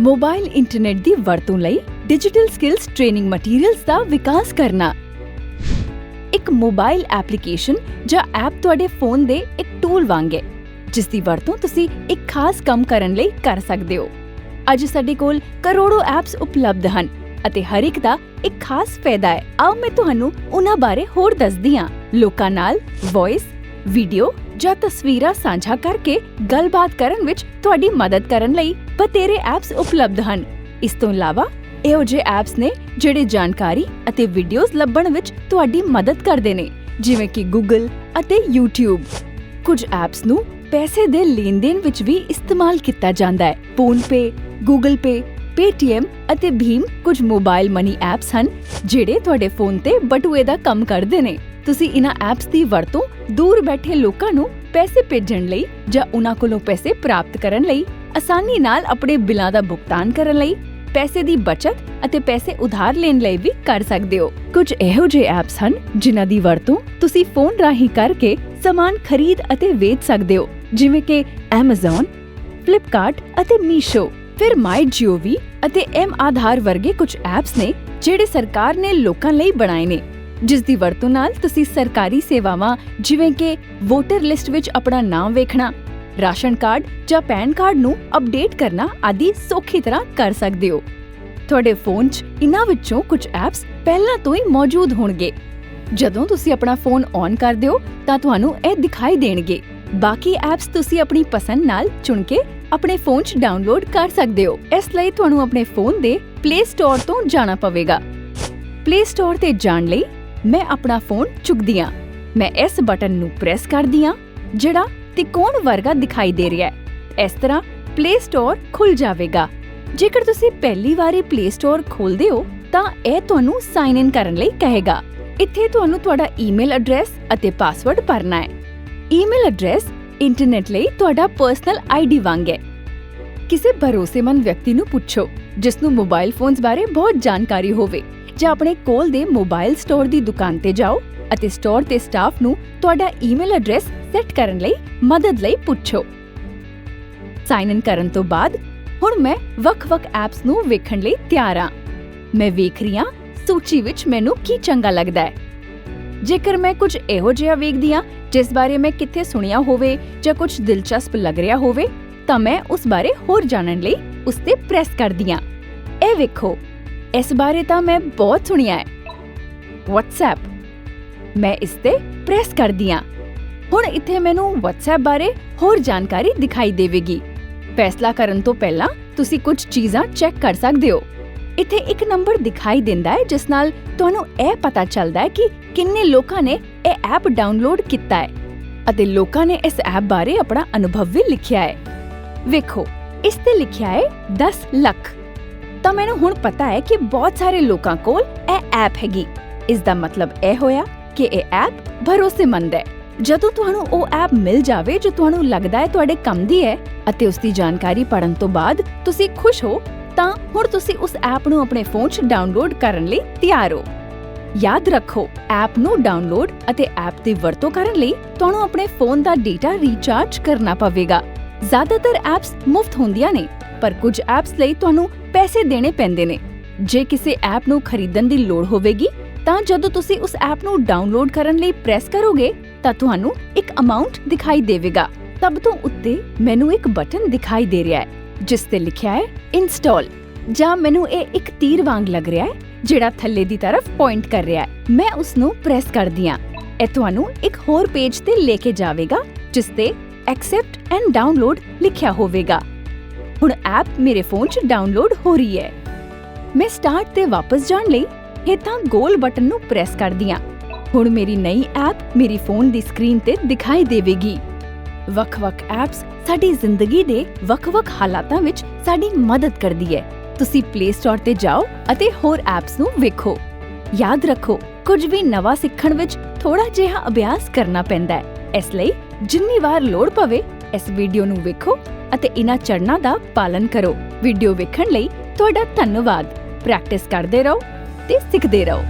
Mobile internet ਦੀ ਵਰਤੋਂ ਲਈ ਡਿਜੀਟਲ ਸਕਿੱਲਸ ਟ੍ਰੇਨਿੰਗ ਮਟੀਰੀਅਲਸ ਦਾ ਵਿਕਾਸ ਕਰਨਾ। ਇੱਕ ਮੋਬਾਈਲ ਐਪਲੀਕੇਸ਼ਨ ਜਾਂ ਐਪ ਤੁਹਾਡੇ ਫੋਨ ਦੇ ਇੱਕ ਟੂਲ ਵਾਂਗ ਹੈ, ਜਿਸ ਦੀ ਵਰਤੋਂ ਤੁਸੀਂ ਇੱਕ ਖਾਸ ਕੰਮ ਕਰਨ ਲਈ ਕਰ ਸਕਦੇ ਹੋ। ਅੱਜ ਸਾਡੇ ਕੋਲ ਕਰੋੜੋ ਐਪਸ ਉਪਲਬਧ ਹਨ ਅਤੇ ਹਰ ਇੱਕ ਦਾ ਇੱਕ ਖਾਸ ਫਾਇਦਾ ਹੈ। ਆਓ ਮੈਂ ਤੁਹਾਨੂੰ ਉਹਨਾਂ ਬਾਰੇ ਹੋਰ ਦੱਸਦੀ ਹਾਂ। ਲੋਕਾਂ ਨਾਲ ਵੌਇਸ ਵੀਡੀਓ ਜਾਂ ਤਸਵੀਰਾਂ ਸਾਂਝਾ ਕਰਕੇ ਗੱਲਬਾਤ ਕਰਨ ਵਿੱਚ ਤੁਹਾਡੀ ਮਦਦ ਕਰਨ ਲਈ ਬਤੇਰੇ ਐਪਸ ਉਪਲਬਧ ਹਨ। ਇਸ ਤੋਂ ਇਲਾਵਾ ਇਹੋ ਜਿਹੇ ਐਪਸ ਨੇ ਜਿਹੜੇ ਜਾਣਕਾਰੀ ਅਤੇ ਵੀਡੀਓਜ਼ ਲੱਭਣ ਵਿੱਚ ਤੁਹਾਡੀ ਮਦਦ ਕਰਦੇ ਨੇ ਜਿਵੇਂ ਕਿ Google ਅਤੇ YouTube ਕੁਝ ਐਪਸ ਨੂੰ ਪੈਸੇ ਦੇ ਲੈਣ-ਦੇਣ ਵਿੱਚ ਵੀ ਇਸਤੇਮਾਲ ਕੀਤਾ ਜਾਂਦਾ ਹੈ। PhonePe, Google Pay, Paytm ਅਤੇ ਭੀਮ ਕੁਝ ਮੋਬਾਈਲ ਮਨੀ ਐਪਸ ਹਨ ਜਿਹੜੇ ਤੁਹਾਡੇ ਫੋਨ ਤੇ ਬਟੂਏ ਦਾ ਕੰਮ ਕਰਦੇ ਨੇ। ਤੁਸੀਂ ਇਹਨਾਂ ਐਪਸ ਦੀ ਵਰਤੋਂ ਦੂਰ ਬੈਠੇ ਲੋਕਾਂ ਨੂੰ ਪੈਸੇ ਭੇਜਣ ਲਈ ਜਾਂ ਉਹਨਾਂ ਕੋਲੋਂ ਪੈਸੇ ਪ੍ਰਾਪਤ ਕਰਨ ਲਈ ਆਸਾਨੀ ਨਾਲ ਆਪਣੇ ਬਿੱਲਾਂ ਦਾ ਭੁਗਤਾਨ ਕਰਨ ਲਈ ਪੈਸੇ ਦੀ ਬਚਤ ਅਤੇ ਪੈਸੇ ਉਧਾਰ ਲੈਣ ਲਈ ਵੀ ਕਰ ਸਕਦੇ ਹੋ। ਕੁਝ ਇਹੋ ਜਿਹੇ ਐਪਸ ਹਨ ਜਿਨ੍ਹਾਂ ਦੀ ਵਰਤੋਂ ਤੁਸੀਂ ਫੋਨ ਰਾਹੀਂ ਕਰਕੇ ਸਮਾਨ ਖਰੀਦ ਅਤੇ ਵੇਚ ਸਕਦੇ ਹੋ ਜਿਵੇਂ ਕਿ Amazon, Flipkart ਅਤੇ Meesho ਫਿਰ MyGov ਅਤੇ M ਆਧਾਰ ਵਰਗੇ ਕੁਝ ਐਪਸ ਨੇ ਜਿਹੜੇ ਸਰਕਾਰ ਨੇ ਲੋਕਾਂ ਲਈ ਬਣਾਏ ਨੇ। ਜਿਸ ਦੀ ਵਰਤੋਂ ਨਾਲ ਤੁਸੀਂ ਸਰਕਾਰੀ ਸੇਵਾਵਾਂ, ਜਿਵੇਂ ਕਿ ਵੋਟਰ ਲਿਸਟ ਵਿੱਚ ਆਪਣਾ ਨਾਮ ਵੇਖਣਾ, ਰਾਸ਼ਨ ਕਾਰਡ ਜਾਂ ਪੈਨ ਕਾਰਡ ਨੂੰ ਅਪਡੇਟ ਕਰਨਾ ਆਦਿ ਸੌਖੀ ਤਰ੍ਹਾਂ ਕਰ ਸਕਦੇ ਹੋ। ਤੁਹਾਡੇ ਫੋਨ 'ਚ ਇਨ੍ਹਾਂ ਵਿੱਚੋਂ ਕੁਝ ਐਪਸ ਪਹਿਲਾਂ ਤੋਂ ਹੀ ਮੌਜੂਦ ਹੋਣਗੇ। ਜਦੋਂ ਤੁਸੀਂ ਆਪਣਾ ਫੋਨ ਔਨ ਕਰਦੇ ਹੋ, ਤਾਂ ਤੁਹਾਨੂੰ ਇਹ ਦਿਖਾਈ ਦੇਣਗੇ। ਬਾਕੀ ਐਪਸ ਤੁਸੀਂ ਆਪਣੀ ਪਸੰਦ ਨਾਲ ਚੁਣ ਕੇ ਆਪਣੇ ਫੋਨ 'ਚ ਡਾਊਨਲੋਡ ਕਰ ਸਕਦੇ ਹੋ। ਇਸ ਲਈ ਤੁਹਾਨੂੰ ਆਪਣੇ ਫੋਨ ਦੇ ਪਲੇ ਸਟੋਰ ਤੋਂ ਜਾਣਾ ਪਵੇਗਾ। ਪਲੇ ਸਟੋਰ ਤੇ ਜਾਣ ਲਈ ਮੈਂ ਆਪਣਾ ਫੋਨ ਚੁੱਕਦੀ ਹਾਂ। ਮੈਂ ਇਸ ਬਟਨ ਨੂੰ ਪ੍ਰੈਸ ਕਰਦੀ ਹਾਂ, ਜਿਹੜਾ ਤਿਕੋਣ ਵਰਗਾ ਦਿਖਾਈ ਦੇ ਰਿਹਾ ਹੈ। ਇਸ ਤਰ੍ਹਾਂ ਪਲੇ ਸਟੋਰ ਖੁੱਲ ਜਾਵੇਗਾ। ਜੇਕਰ ਤੁਸੀਂ ਪਹਿਲੀ ਵਾਰੀ ਪਲੇ ਸਟੋਰ ਖੋਲਦੇ ਹੋ, ਤਾਂ ਇਹ ਤੁਹਾਨੂੰ ਸਾਈਨ ਇਨ ਕਰਨ ਲਈ ਕਹੇਗਾ। ਇੱਥੇ ਤੁਹਾਨੂੰ ਤੁਹਾਡਾ ਈਮੇਲ ਐਡਰੈਸ ਅਤੇ ਪਾਸਵਰਡ ਭਰਨਾ ਹੈ। ਈਮੇਲ ਐਡਰੈਸ ਇੰਟਰਨੈਟ ਲਈ ਤੁਹਾਡਾ ਪਰਸਨਲ ਆਈਡੀ ਵਾਂਗ ਹੈ। ਕਿਸੇ ਭਰੋਸੇਮੰਦ ਵਿਅਕਤੀ ਨੂੰ ਪੁੱਛੋ ਜਿਸ ਨੂੰ ਮੋਬਾਈਲ ਫੋਨਸ ਬਾਰੇ ਬਹੁਤ ਜਾਣਕਾਰੀ ਹੋਵੇ, ਜਾਂ ਆਪਣੇ ਕੋਲ ਦੇ ਮੋਬਾਈਲ ਸਟੋਰ ਦੀ ਦੁਕਾਨ ਤੇ ਜਾਓ ਅਤੇ ਸਟੋਰ ਤੇ ਸਟਾਫ ਨੂੰ ਤੁਹਾਡਾ ਈਮੇਲ ਐਡਰੈਸ ਸੈੱਟ ਕਰਨ ਲਈ ਮਦਦ ਲਈ ਪੁੱਛੋ। ਸਾਈਨ ਇਨ ਕਰਨ ਤੋਂ ਬਾਅਦ, ਹੁਣ ਮੈਂ ਵੱਖ-ਵੱਖ ਐਪਸ ਨੂੰ ਵੇਖਣ ਲਈ ਤਿਆਰ ਹਾਂ। ਮੈਂ ਵੇਖ ਰਹੀ ਹਾਂ ਸੂਚੀ ਵਿੱਚ ਮੈਨੂੰ ਕੀ ਚੰਗਾ ਲੱਗਦਾ ਹੈ। ਜੇਕਰ ਮੈਂ ਕੁਝ ਇਹੋ ਜਿਹਾ ਵੇਖਦੀ ਹਾਂ, ਜਿਸ ਬਾਰੇ ਮੈਂ ਕਿੱਥੇ ਸੁਣਿਆ ਹੋਵੇ ਜਾਂ ਕੁਝ ਦਿਲਚਸਪ ਲੱਗ ਰਿਹਾ ਹੋਵੇ ਤਾਂ ਮੈਂ ਉਸ ਬਾਰੇ ਹੋਰ ਜਾਣਨ ਲਈ ਉਸ ਤੇ ਪ੍ਰੈਸ ਕਰਦੀ ਹਾਂ। ਇਹ ਵੇਖੋ, ਇਸ ਬਾਰੇ ਤਾਂ ਮੈਂ ਬਹੁਤ ਸੁਣਿਆ ਹੈ। WhatsApp, ਮੈਂ ਇਸ ਤੇ ਪ੍ਰੈਸ ਕਰਦੀ ਹਾਂ। ਹੁਣ ਇੱਥੇ ਮੈਨੂੰ WhatsApp ਬਾਰੇ ਹੋਰ ਜਾਣਕਾਰੀ ਦਿਖਾਈ ਦੇਵੇਗੀ। ਫੈਸਲਾ ਕਰਨ ਤੋਂ ਪਹਿਲਾਂ ਤੁਸੀਂ ਕੁਝ ਚੀਜ਼ਾਂ ਚੈੱਕ ਕਰ ਸਕਦੇ ਹੋ। ਇੱਥੇ ਇੱਕ ਨੰਬਰ ਦਿਖਾਈ ਦਿੰਦਾ ਹੈ, ਜਿਸ ਨਾਲ ਤੁਹਾਨੂੰ ਇਹ ਪਤਾ ਚੱਲਦਾ ਹੈ ਕਿ ਕਿੰਨੇ ਲੋਕਾਂ ਨੇ ਇਹ ਐਪ ਡਾਊਨਲੋਡ ਕੀਤਾ ਹੈ ਅਤੇ ਲੋਕਾਂ ਨੇ ਇਸ ਐਪ ਬਾਰੇ ਆਪਣਾ ਅਨੁਭਵ ਵੀ ਲਿਖਿਆ ਹੈ। ਵੇਖੋ, ਇਸ ਤੇ ਲਿਖਿਆ ਹੈ 10 ਲੱਖ। ਤਾਂ ਮੈਨੂੰ ਹੁਣ ਪਤਾ ਹੈ ਕਿ ਬਹੁਤ ਸਾਰੇ ਲੋਕਾਂ ਕੋਲ ਇਹ ਐਪ ਹੈਗੀ। ਇਸ ਦਾ ਮਤਲਬ ਇਹ ਹੋਇਆ ਕਿ ਇਹ ਐਪ ਭਰੋਸੇਮੰਦ ਹੈ। ਜਦੋਂ ਤੁਹਾਨੂੰ ਉਹ ਐਪ ਮਿਲ ਜਾਵੇ, ਜੋ ਤੁਹਾਨੂੰ ਲੱਗਦਾ ਹੈ ਤੁਹਾਡੇ ਕੰਮ ਦੀ ਹੈ ਅਤੇ ਉਸ ਦੀ ਜਾਣਕਾਰੀ ਪੜਨ ਤੋਂ ਬਾਅਦ ਤੁਸੀਂ ਖੁਸ਼ ਹੋ, ਤਾਂ ਹੁਣ ਤੁਸੀਂ ਉਸ ਐਪ ਨੂੰ ਆਪਣੇ ਫੋਨ 'ਚ ਡਾਊਨਲੋਡ ਕਰਨ ਲਈ ਤਿਆਰ ਹੋ। ਯਾਦ ਰੱਖੋ, ਐਪ ਨੂੰ ਡਾਊਨਲੋਡ ਅਤੇ ਐਪ ਦੀ ਵਰਤੋਂ ਕਰਨ ਲਈ ਤੁਹਾਨੂੰ ਆਪਣੇ ਫੋਨ ਦਾ ਡੇਟਾ ਰੀਚਾਰਜ ਕਰਨਾ ਪਵੇਗਾ। ਜ਼ਿਆਦਾਤਰ ਐਪਸ ਮੁਫਤ ਹੁੰਦੀਆਂ ਨੇ, ਪਰ ਕੁਝ ਐਪਸ ਲਈ ਤੁਹਾਨੂੰ ਪੈਸੇ ਦੇਣੇ ਪੈਂਦੇ ਨੇ। ਜੇ ਕਿਸੇ ਐਪ ਨੂੰ ਖਰੀਦਣ ਦੀ ਲੋੜ ਹੋਵੇਗੀ, ਤਾਂ ਜਦੋਂ ਤੁਸੀਂ ਉਸ ਐਪ ਨੂੰ ਡਾਊਨਲੋਡ ਕਰਨ ਲਈ ਪ੍ਰੈਸ ਕਰੋਗੇ, ਤਾਂ ਤੁਹਾਨੂੰ ਇੱਕ ਅਮਾਉਂਟ ਦਿਖਾਈ ਦੇਵੇਗਾ। ਤਬ ਤੋਂ ਉੱਤੇ ਮੈਨੂੰ ਇੱਕ ਬਟਨ ਦਿਖਾਈ ਦੇ ਰਿਹਾ ਹੈ, ਜਿਸ ਤੇ ਲਿਖਿਆ ਹੈ ਇੰਸਟਾਲ ਜਾਂ ਮੈਨੂੰ ਇਹ ਇੱਕ ਤੀਰ ਵਾਂਗ ਲੱਗ ਰਿਹਾ ਹੈ, ਜਿਹੜਾ ਥੱਲੇ ਦੀ ਤਰਫ ਪੁਆਇੰਟ ਕਰ ਰਿਹਾ ਹੈ। ਮੈਂ ਉਸ ਨੂੰ ਪ੍ਰੈਸ ਕਰਦੀ ਹਾਂ। ਇਹ ਤੁਹਾਨੂੰ ਇੱਕ ਹੋਰ ਪੇਜ ਤੇ ਲੈ ਕੇ ਜਾਵੇਗਾ, ਜਿਸ ਤੇ ਐਕਸੈਪਟ ਐਂਡ ਡਾਊਨਲੋਡ ਲਿਖਿਆ ਹੋਵੇਗਾ। ਹੁਣ ਐਪ ਮੇਰੇ ਫੋਨ 'ਚ ਡਾਊਨਲੋਡ ਹੋ ਰਹੀ ਹੈ। ਮੈਂ ਸਟਾਰਟ ਤੇ ਵਾਪਸ ਜਾਣ ਲਈ ਹੇਠਾਂ ਗੋਲ ਬਟਨ ਨੂੰ ਪ੍ਰੈਸ ਕਰਦੀ ਹਾਂ। ਹੁਣ ਮੇਰੀ ਨਈ ਐਪ ਮੇਰੀ ਫੋਨ ਦੀ ਸਕਰੀਨ ਤੇ ਦਿਖਾਈ ਦੇਵੇਗੀ। ਵੱਖ-ਵੱਖ ਐਪਸ ਸਾਡੀ ਜ਼ਿੰਦਗੀ ਦੇ ਵੱਖ-ਵੱਖ ਹਾਲਾਤਾਂ ਵਿੱਚ ਸਾਡੀ ਮਦਦ ਕਰਦੀ ਹੈ। ਤੁਸੀਂ ਪਲੇ ਸਟੋਰ ਤੇ ਜਾਓ ਅਤੇ ਹੋਰ ਐਪਸ ਨੂੰ ਵੇਖੋ। ਯਾਦ ਰੱਖੋ, ਕੁਝ ਵੀ ਨਵਾਂ ਸਿੱਖਣ ਵਿੱਚ ਥੋੜਾ ਜਿਹਾ ਅਭਿਆਸ ਕਰਨਾ ਪੈਂਦਾ ਹੈ। ਇਸ ਲਈ ਜਿੰਨੀ ਵਾਰ ਲੋੜ ਪਵੇ ਇਸ ਵੀਡੀਓ ਨੂੰ ਵੇਖੋ ਅਤੇ ਇਹਨਾਂ ਚੜਨਾ ਦਾ ਪਾਲਨ ਕਰੋ। ਵੀਡੀਓ ਵੇਖਣ ਲਈ ਤੁਹਾਡਾ ਧੰਨਵਾਦ। ਪ੍ਰੈਕਟਿਸ ਕਰਦੇ ਰਹੋ ਤੇ ਸਿੱਖਦੇ ਰਹੋ।